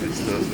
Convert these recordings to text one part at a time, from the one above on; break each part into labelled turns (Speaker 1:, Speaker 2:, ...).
Speaker 1: Христос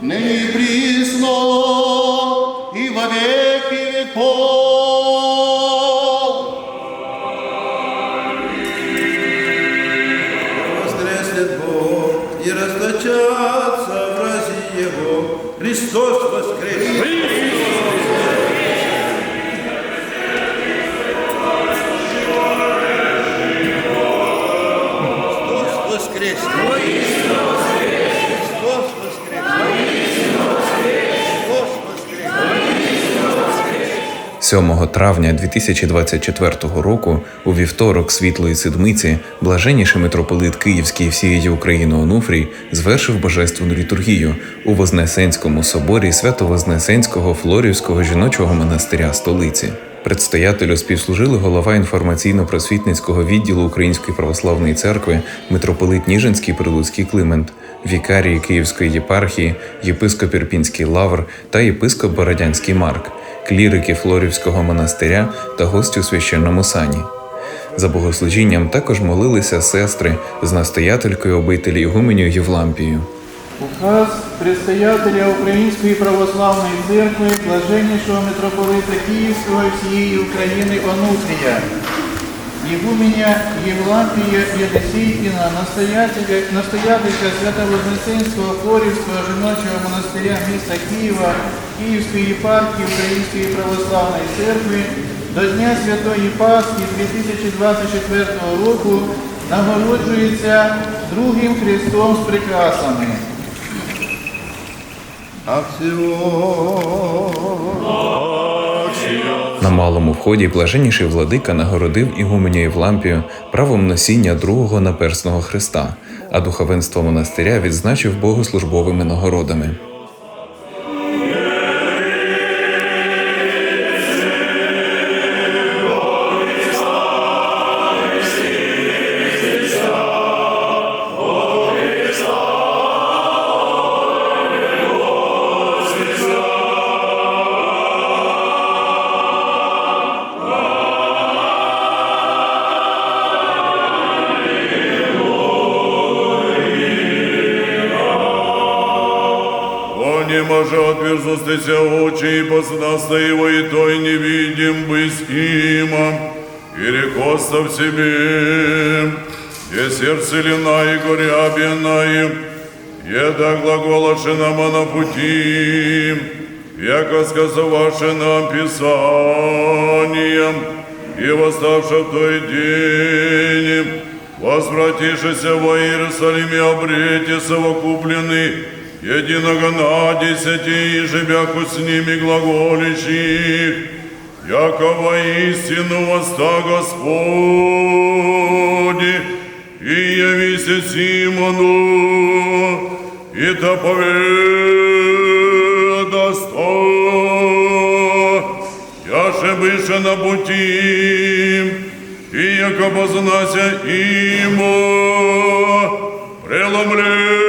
Speaker 2: ныне и присно и во веки веков.
Speaker 1: Воскреснет Бог и расточатся в разе Его. Христос воскрес! Христос воскрес! Христос воскрес!
Speaker 3: 7 травня 2024 року, у вівторок Світлої Седмиці, блаженніший митрополит Київський всієї України Онуфрій звершив божественну літургію у Вознесенському соборі Свято-Вознесенського Флорівського жіночого монастиря столиці. Предстоятелю співслужили голова інформаційно-просвітницького відділу Української православної церкви митрополит Ніжинський Прилуцький Климент, вікарії Київської єпархії, єпископ Ірпінський Лавр та єпископ Бородянський Марк, клірики Флорівського монастиря та гості у священному сані. За богослужінням також молилися сестри з настоятелькою обителі Ігуменю Євлампією.
Speaker 4: Указ предстоятеля Української православної церкви, блаженнішого митрополита Київського всієї України Онуфрія, Ігуменя Євлампія Єлисейкіна, настоятеля, настоятелька Свято-Вознесенського Флорівського жіночого монастиря міста Києва, Київської єпархії Української православної церкви до Дня Святої Пасхи 2024 року нагороджується другим Христом з прикрасами.
Speaker 3: На малому вході блаженніший владика нагородив ігуменя Євлампію правом носіння другого наперсного хреста, а духовенство монастиря відзначив богослужбовими нагородами.
Speaker 5: Не може отверзустися очі, і познasta его, и той не видим быть има, и рекоста в себе, и сердце лина и горя бена, еда глаголаше нам на пути, яко сказаваше нам Писанием, и восставши в той день, возвратившися во Иерусалиме, обрете совокуплены, единого на десяти, и живяху с ними глаголищих, яко воистину воста Господи, и явися Симону, и то поведасто, яше бише на пути, и яко познася имо, преломлені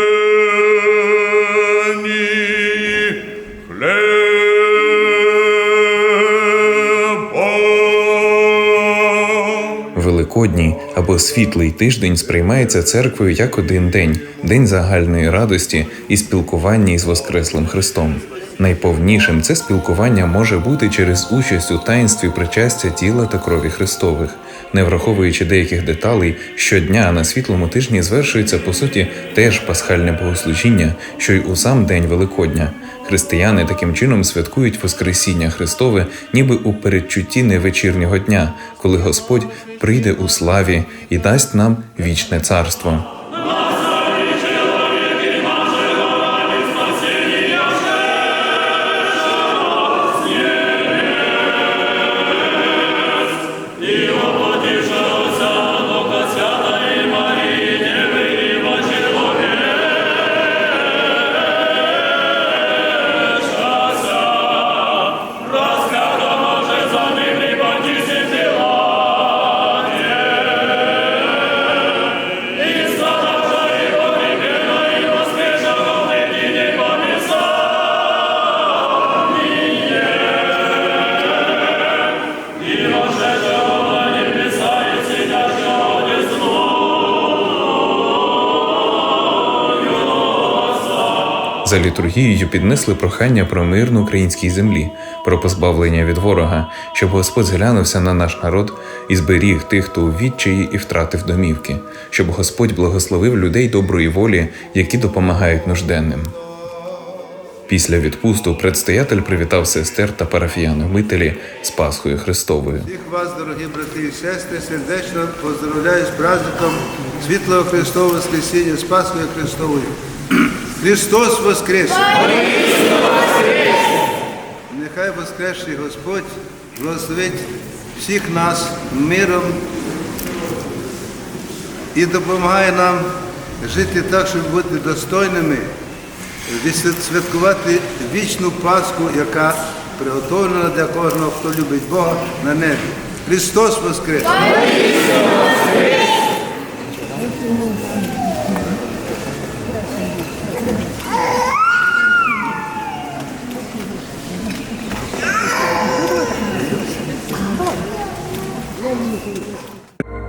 Speaker 3: Великодній або світлий тиждень сприймається церквою як один день, день загальної радості і спілкування із Воскреслим Христом. Найповнішим це спілкування може бути через участь у таїнстві причастя тіла та крові Христових. Не враховуючи деяких деталей, щодня на світлому тижні звершується по суті теж пасхальне богослужіння, що й у сам день Великодня. Християни таким чином святкують Воскресіння Христове, ніби у передчутті невечірнього дня, коли Господь прийде у славі і дасть нам вічне царство. За літургією піднесли прохання про мир на українській землі, про позбавлення від ворога, щоб Господь зглянувся на наш народ і зберіг тих, хто у відчаї і втратив домівки, щоб Господь благословив людей доброї волі, які допомагають нужденним. Після відпусту предстоятель привітав сестер та парафіян-мителі з Пасхою Христовою.
Speaker 1: Всіх вас, дорогі брати і сестри, сердечно поздравляю з праздником Світлого Христового Воскресіння, з Пасхою Христовою. Христос Воскрес! Нехай Воскресший Господь благословить всіх нас миром і допомагає нам жити так, щоб бути достойними, святкувати вічну Пасху, яка приготовлена для кожного, хто любить Бога на небі. Христос Воскрес!